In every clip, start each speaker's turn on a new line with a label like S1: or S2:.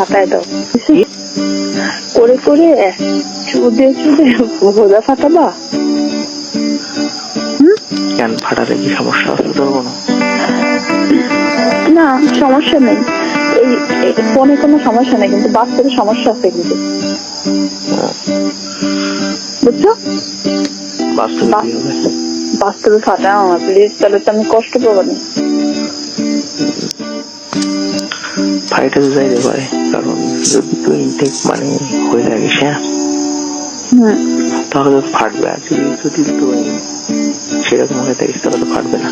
S1: ফাটায় দাও। করে করে চুদে চুদে ভোদা ফাটাবা।
S2: কেন ফাটালে কি সমস্যা? আছে তোর কোনো?
S1: না সমস্যা নেই। এই ফোনে কোনো সমস্যা নেই কিন্তু বাস্তবে সমস্যা আছে কিন্তু। বুঝছ?
S2: বাস্তবে
S1: ফাটাও আমার প্লিজ তাহলে তো আমি কষ্ট পাবো না।
S2: ফাইটে তো যাইতে পারে কারণ যদি তুই ইনটেক মানে হয়ে থাকিস হ্যাঁ? তাহলে তো ফাটবে আর যদি যদি তুই সেরকম হয়ে থাকিস তাহলে তো ফাটবে না।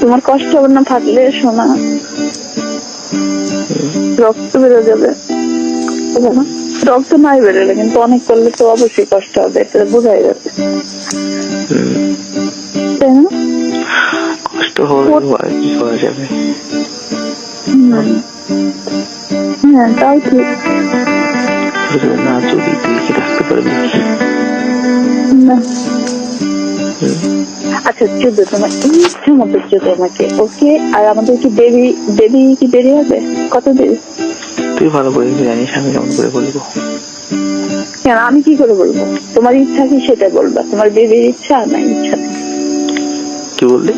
S1: তোমার কষ্ট হবে না ফাটলে শোনা রক্ত বেরো যাবে? রক্ত নাই বেরোলে কিন্তু অনেক করলে তো অবশ্যই কষ্ট হবে এটা বোঝাই তাই না?
S2: কষ্ট হবে কি করা যাবে।
S1: হ্যাঁ তাই ঠিক।
S2: না। যদি তুই কি থাকতে পারবি
S1: না আচ্ছা যুদ্ধ তোমার ইচ্ছে মতো যুদ্ধ আমাকে ওকে? আর আমাদের কি দেবী দেবী কি দেরি হবে? কত দেরি
S2: তুই ভালো করে জানিস আমি কেমন করে বলব?
S1: কেন আমি কি করে বলব? তোমার ইচ্ছা কি সেটা বলবা? তোমার বেবির ইচ্ছা না ইচ্ছা?
S2: কি বললি?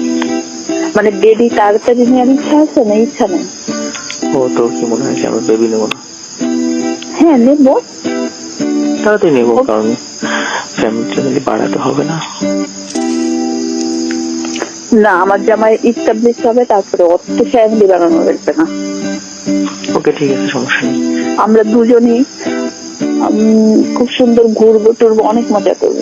S1: মানে বেবি তাড়াতাড়ি নেওয়ার ইচ্ছা আছে না? ইচ্ছা নেই।
S2: ও তোর কি মনে হয়? যে আমরা বেবি নেব না।
S1: হ্যাঁ নেব।
S2: তাড়াতাড়ি নেব কারণ ফ্যামিলি ট্যামিলি বাড়াতে হবে না।
S1: না আমার জামাই ইস্টাবলিশ হবে তারপরে অত ফ্যামিলি বানানো লাগবে না।
S2: ওকে ঠিক আছে সমস্যা নেই।
S1: আমরা দুজনই খুব সুন্দর ঘুরবো টুরবো অনেক মজা করব।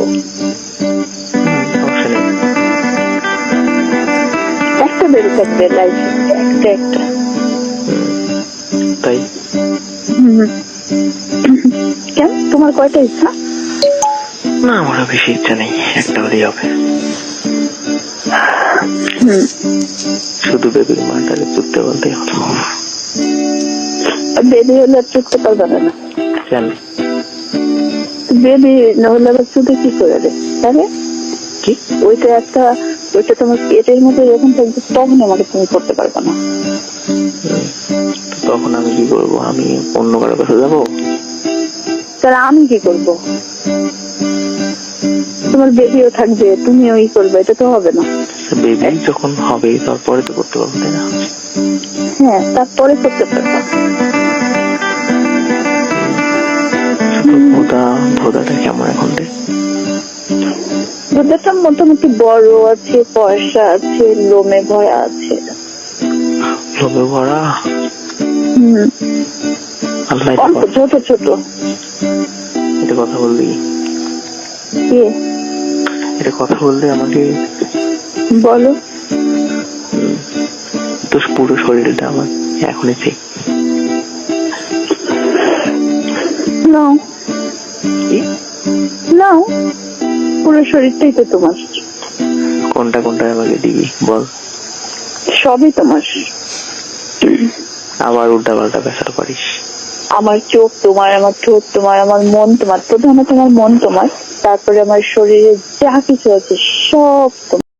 S1: বেবি থাকবে লাইফ একটা একটা।
S2: তাই?
S1: কেন? তোমার কয়টা ইচ্ছা?
S2: না আমারও বেশি ইচ্ছা নেই। একটা হলেই হবে। শুধু বেবির মাটাকে চুপতে বলতেই হতো
S1: বেবি হলে চুকতে পারবে না।
S2: কেন?
S1: বেবি নহলে আবার চুকে কি করে দেয় তাই
S2: কি?
S1: ওইটা একটা ওইটা তোমার পেটের মধ্যে যখন থাকবে তখন আমাকে তুমি করতে পারবে না।
S2: তখন আমি কি করব? আমি অন্য কারও কাছে যাব?
S1: তাহলে আমি কি করব? তোমার বেবিও থাকবে তুমিও ই করবে এটা তো হবে না।
S2: বেবি যখন হবে তারপরে তো করতে পারব তাই না?
S1: হ্যাঁ তারপরে করতে পারব।
S2: ভোদা ভোদাটা কেমন এখন
S1: দুধটা মোটামুটি বড় আছে পয়সা আছে লোমে ভরা আছে।
S2: লোভে ভরা
S1: অল্প ছোট ছোট।
S2: এটা কথা বললি এটা কথা বললে আমাকে
S1: বলো।
S2: তোর পুরো শরীরটা আমার এখনই ঠিক।
S1: নাও? নাও। পুরো শরীরটাই তো তোমার।
S2: কোনটা কোনটা আমাকে দিবি বল।
S1: সবই তোমার।
S2: আবার উল্টা পাল্টা ব্যাসার করিস।
S1: আমার চোখ তোমার আমার ঠোঁট তোমার আমার মন তোমার প্রথমে তোমার মন তোমার তারপরে আমার শরীরে যা কিছু আছে সব তোমার।